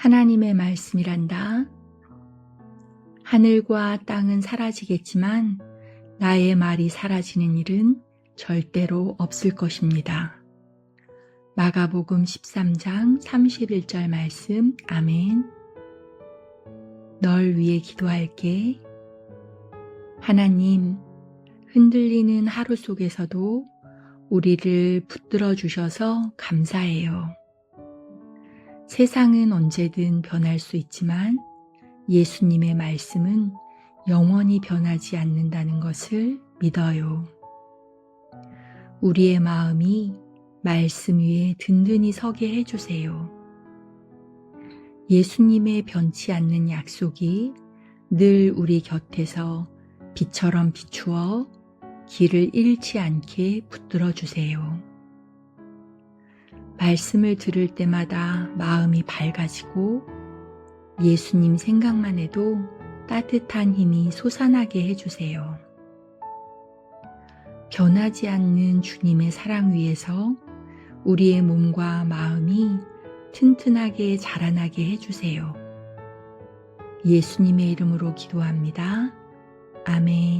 하나님의 말씀이란다. 하늘과 땅은 사라지겠지만 나의 말이 사라지는 일은 절대로 없을 것입니다. 마가복음 13장 31절 말씀, 아멘. 널 위해 기도할게. 하나님, 흔들리는 하루 속에서도 우리를 붙들어 주셔서 감사해요. 세상은 언제든 변할 수 있지만 예수님의 말씀은 영원히 변하지 않는다는 것을 믿어요. 우리의 마음이 말씀 위에 든든히 서게 해주세요. 예수님의 변치 않는 약속이 늘 우리 곁에서 빛처럼 비추어 길을 잃지 않게 붙들어 주세요. 말씀을 들을 때마다 마음이 밝아지고 예수님 생각만 해도 따뜻한 힘이 솟아나게 해주세요. 변하지 않는 주님의 사랑 위에서 우리의 몸과 마음이 튼튼하게 자라나게 해주세요. 예수님의 이름으로 기도합니다. 아멘.